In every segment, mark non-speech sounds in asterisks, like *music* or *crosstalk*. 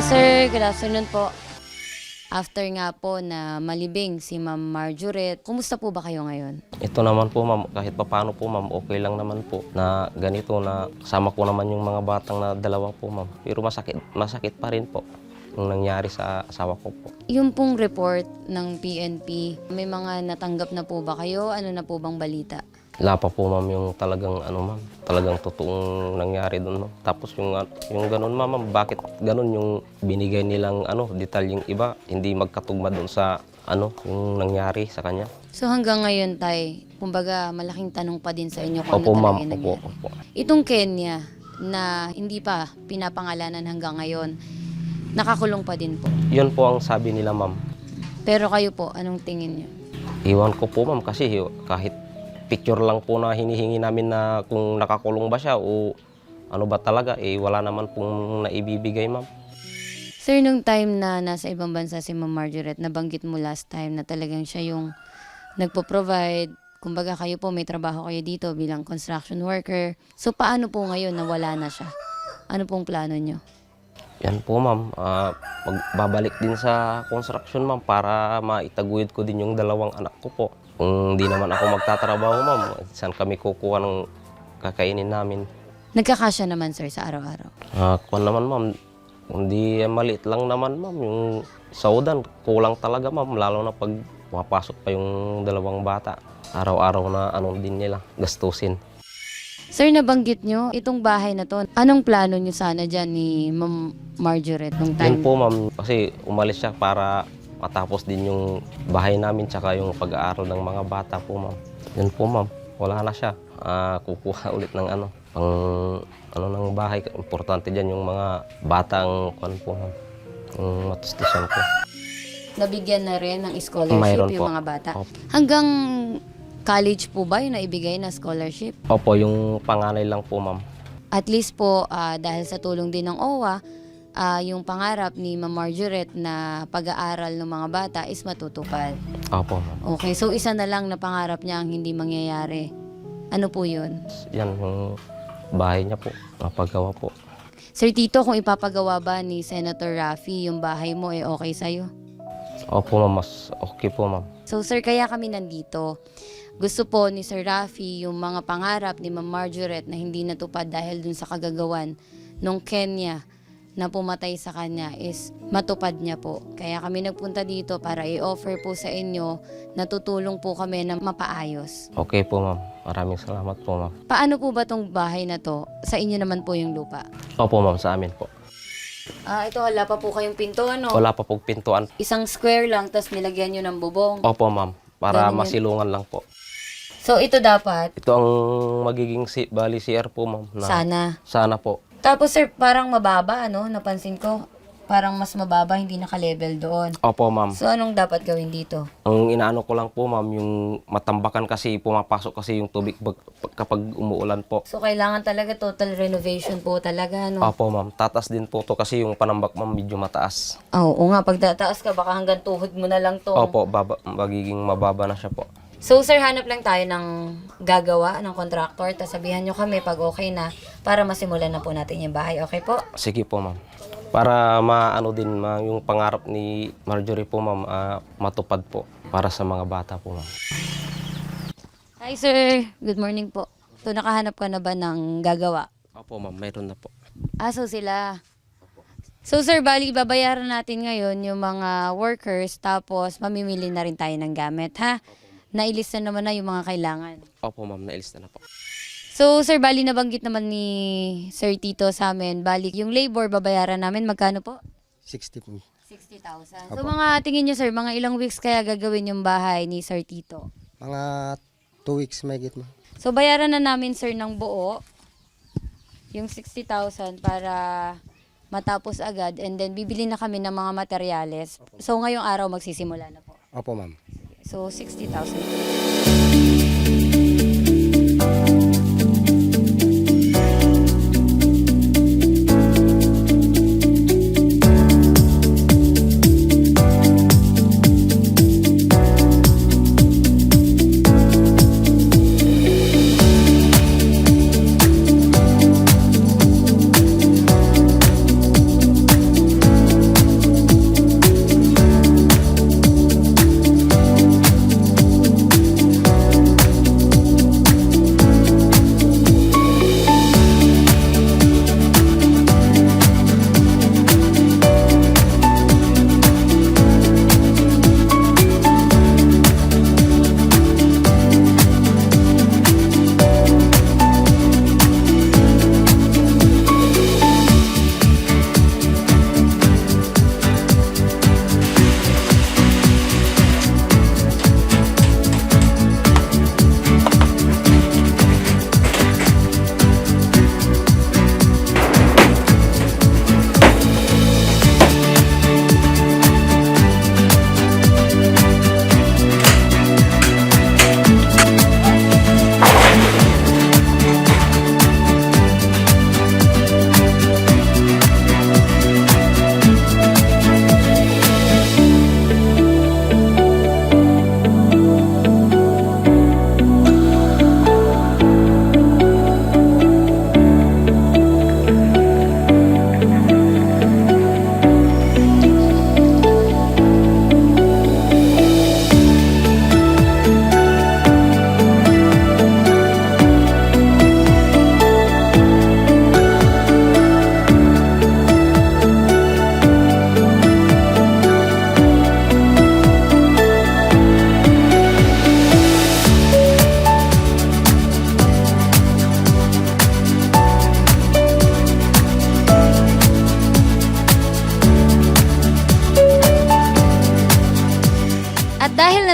Hi sir, good afternoon po. After nga po na malibing si Ma'am Marjoret, kumusta po ba kayo ngayon? Ito naman po ma'am, kahit papaano po ma'am, okay lang naman po na ganito na kasama ko naman yung mga batang na dalawa po ma'am. Pero masakit, masakit pa rin po yung nangyari sa asawa ko po. Yung pong report ng PNP, may mga natanggap na po ba kayo? Ano na po bang balita? Wala pa po ma'am yung talagang ano ma'am, talagang totoong nangyari doon ma'am. Tapos yung yung ganun ma'am, ma'am, bakit ganun yung binigay nilang ano, detalyeng iba, hindi magkatugma doon sa ano, yung nangyari sa kanya. So hanggang ngayon tay, kumbaga malaking tanong pa din sa inyo kung Opo ano ma'am, talaga yung opo, opo. Itong Kenya na hindi pa pinapangalanan hanggang ngayon, nakakulong pa din po. Yun po ang sabi nila ma'am. Pero kayo po, anong tingin niyo? Iwan ko po ma'am kasi kahit picture lang po na hinihingi namin na kung nakakulong ba siya o ano ba talaga, eh wala naman pong naibibigay ma'am. Sir, nung time na nasa ibang bansa si Ma'am Margaret, nabanggit mo last time na talagang siya yung nagpo-provide. Kumbaga kayo po, may trabaho kayo dito bilang construction worker. So, paano po ngayon na wala na siya? Ano pong plano nyo? Yan po ma'am, Ah, magbabalik din sa construction ma'am para maitaguyod ko din yung dalawang anak ko po. Kung di naman ako magtatrabaho ma'am, saan kami kukuha ng kakainin namin? Nagkakasya naman, sir, sa araw-araw. Ah, kuwan naman ma'am, hindi maliit lang naman ma'am, yung saudan kulang talaga ma'am, lalo na pag pumapasok pa yung dalawang bata. Araw-araw na ano din nila, gastusin. Sir, nabanggit nyo, itong bahay na to, anong plano nyo sana dyan ni Ma'am Margaret nung Yun time? po ma'am, kasi umalis siya para matapos din yung bahay namin tsaka yung pag-aaral ng mga bata po ma'am. Yun po ma'am, wala na siya. Ah, kukuha *laughs* ulit ng ano, pang ano ng bahay. Importante dyan yung mga batang kwan po ma'am. Yung matustusan po. Nabigyan na rin ng scholarship Mayroon yung po. mga bata. Opo. Hanggang college po ba yung naibigay na scholarship? Opo, yung panganay lang po ma'am. At least po, ah, dahil sa tulong din ng OWA, ah, yung pangarap ni Ma'am Margaret na pag-aaral ng mga bata is matutupad. Opo. Okay, so isa na lang na pangarap niya ang hindi mangyayari. Ano po yun? Yan yung bahay niya po, mapagawa po. Sir Tito, kung ipapagawa ba ni Senator Raffy yung bahay mo, eh okay sa'yo? Opo ma'am, mas okay po ma'am. So sir, kaya kami nandito. Gusto po ni Sir Raffy yung mga pangarap ni Ma'am Margaret na hindi natupad dahil dun sa kagagawan nung Kenya na pumatay sa kanya is matupad niya po. Kaya kami nagpunta dito para i-offer po sa inyo na tutulong po kami na mapaayos. Okay po ma'am, maraming salamat po ma'am. Paano po ba tong bahay na to? Sa inyo naman po yung lupa. Opo ma'am, sa amin po. Ah, ito wala pa po kayong pinto ano? Wala pa pong pintuan. Isang square lang tapos nilagyan nyo ng bubong. Opo ma'am, para Ganun yun. masilungan lang po. So ito dapat Ito ang magiging si, bali CR po ma'am. Na, sana Sana po. Tapos sir, parang mababa, ano? Napansin ko, parang mas mababa, hindi naka-level doon. Opo ma'am. So, anong dapat gawin dito? Ang inaano ko lang po ma'am, yung matambakan kasi pumapasok kasi yung tubig bag- kapag umuulan po. So, kailangan talaga total renovation po talaga, no? Opo ma'am, tatas din po to kasi yung panambak ma'am medyo mataas. Ah, Oo nga, pag tataas ka, baka hanggang tuhod mo na lang to. Opo, baba, magiging mababa na siya po. So, sir, hanap lang tayo ng gagawa, ng contractor. Tapos sabihan nyo kami pag okay na para masimulan na po natin yung bahay. Okay po? Sige po ma'am. Para maano din ma, yung pangarap ni Marjorie po ma'am, ah, matupad po para sa mga bata po ma'am. Hi, sir. Good morning po. So, nakahanap ka na ba ng gagawa? Opo ma'am, mayroon na po. Ah, so sila. So sir, bali babayaran natin ngayon yung mga workers tapos mamimili na rin tayo ng gamit, ha? Nailista naman na yung mga kailangan. Opo ma'am, nailista na po. So sir, bali nabanggit naman ni Sir Tito sa amin, bali yung labor babayaran namin, magkano po? 60 po. 60,000. So mga tingin nyo sir, mga ilang weeks kaya gagawin yung bahay ni Sir Tito? Mga 2 weeks may git mo. So bayaran na namin sir ng buo, yung 60,000 para matapos agad and then bibili na kami ng mga materyales. So ngayong araw magsisimula na po. Opo ma'am. So 60,000.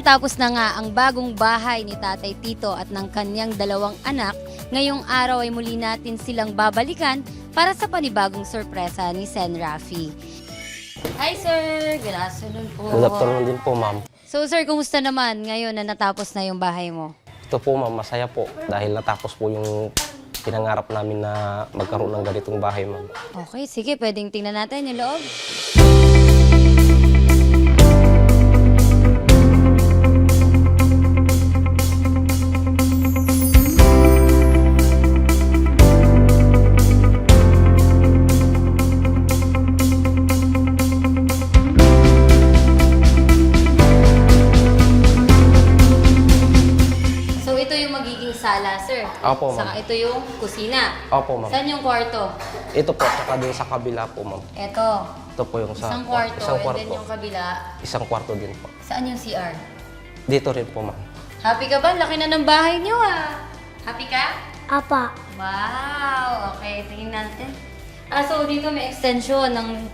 Natapos na nga ang bagong bahay ni Tatay Tito at ng kanyang dalawang anak, ngayong araw ay muli natin silang babalikan para sa panibagong sorpresa ni Sen Rafi. Hi sir! Good afternoon po. Good afternoon din po, ma'am. So sir, kumusta naman ngayon na natapos na yung bahay mo? Ito po, ma'am, masaya po dahil natapos po yung pinangarap namin na magkaroon ng ganitong bahay, ma'am. Okay, sige, pwedeng tingnan natin yung loob. Sala, sir. Opo, ma'am. Saka ito yung kusina. Opo, ma'am. Saan yung kwarto? Ito po, saka dun sa kabila po, ma'am. Ito. Ito po yung sa... Isang kwarto, Isang and kwarto. then yung kabila. Isang kwarto din po. Saan yung CR? Dito rin po, ma'am. Happy ka ba? Laki na ng bahay niyo ah. Happy ka? Apa. Wow! Okay, tingin natin. Ah, so dito may extension ng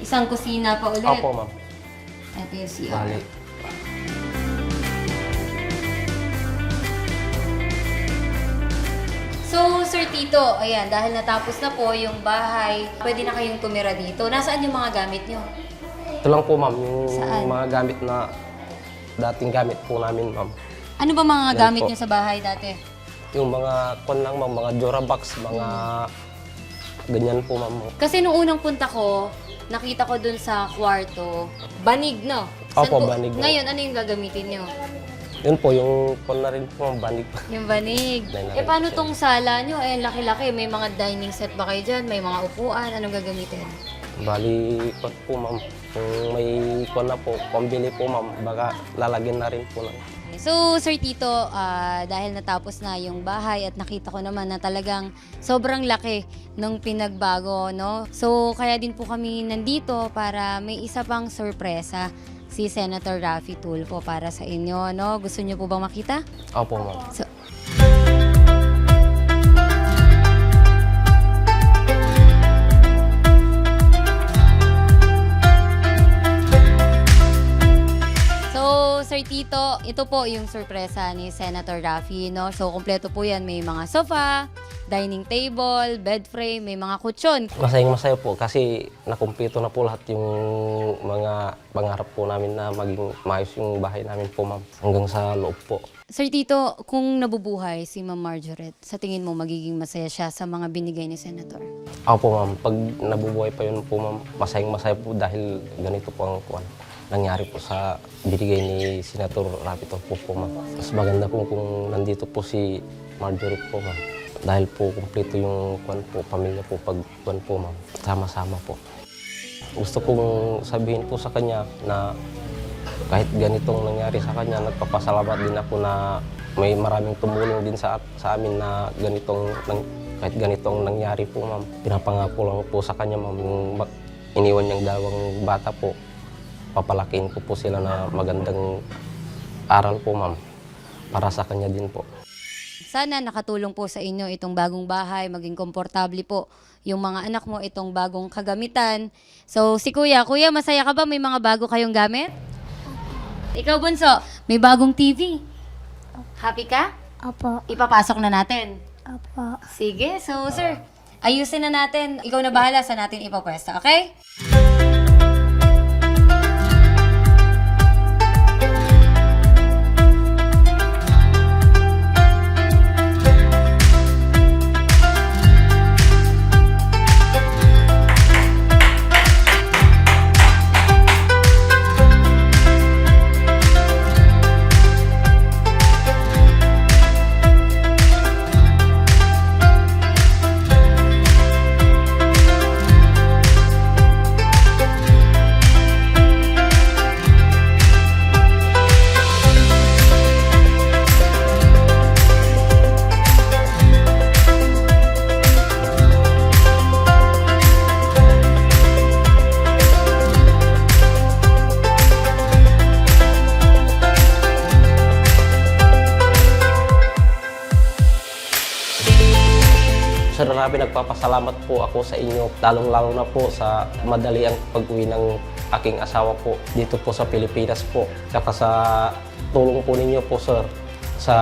isang kusina pa ulit. Opo, ma'am. Ito yung CR. Bali. So, Sir Tito, ayan, dahil natapos na po yung bahay, pwede na kayong tumira dito. Nasaan yung mga gamit nyo? Ito lang po, ma'am. Yung Saan? mga gamit na dating gamit po namin, ma'am. Ano ba mga Yan gamit po. nyo sa bahay dati? Yung mga kon lang, ma'am. Mga Durabox, mga ganyan po, ma'am. Kasi nung unang punta ko, nakita ko dun sa kwarto, banig, no? Opo, po- banig. Ngayon, ano yung gagamitin nyo? Yun po, yung kon na rin po, ma'am. Banig pa. Yung banig. Eh, paano tong sala nyo? Eh, laki-laki. May mga dining set ba kayo dyan? May mga upuan? Anong gagamitin? Bali, kon po, ma'am. Kung may kon na po, pambili po, ma'am. Baka lalagyan na rin po ng So, Sir Tito, ah, dahil natapos na yung bahay at nakita ko naman na talagang sobrang laki ng pinagbago, no? So, kaya din po kami nandito para may isa pang sorpresa si Senator Raffy Tulfo para sa inyo, no? Gusto niyo po bang makita? Opo, ma'am. So, Tito, ito po yung sorpresa ni Senator Raffy, no? So, kompleto po yan. May mga sofa, dining table, bed frame, may mga kutsyon. Masayang masaya po kasi nakumpleto na po lahat yung mga pangarap po namin na maging maayos yung bahay namin po, ma'am. Hanggang sa loob po. Sir Tito, kung nabubuhay si Ma'am Margaret, sa tingin mo magiging masaya siya sa mga binigay ni Senator? Opo, ma'am. Pag nabubuhay pa yun po, ma'am, masayang masaya po dahil ganito po ang kuwan. Nangyari po sa binigay ni Senator Rapito po po, ma'am. Mas maganda po kung nandito po si Marjorie po, ma'am. Dahil po kumpleto yung kuwan po, pamilya po pag kuwan po, ma'am. Sama-sama po. Gusto kong sabihin po sa kanya na kahit ganitong nangyari sa kanya, nagpapasalamat din ako na may maraming tumulong din sa, sa amin na ganitong, nang, kahit ganitong nangyari po, ma'am. Pinapangako lang po sa kanya, ma'am, yung iniwan niyang dalawang bata po. Papalakihin ko po sila na magandang aral po, ma'am. Para sa kanya din po. Sana nakatulong po sa inyo itong bagong bahay, maging komportable po yung mga anak mo, itong bagong kagamitan. So, si Kuya, Kuya, masaya ka ba? May mga bago kayong gamit? Ikaw, Bunso, may bagong TV. Happy ka? Apo. Ipapasok na natin. Apo. Sige, so sir, ayusin na natin. Ikaw na bahala sa natin ipapwesta, okay? Rabi, nagpapasalamat po ako sa inyo, lalong-lalo na po sa madali ang pag-uwi ng aking asawa po dito po sa Pilipinas po. Tsaka sa tulong po ninyo po, sir, sa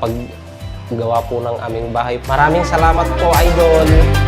paggawa po ng aming bahay. Maraming salamat po, Idol!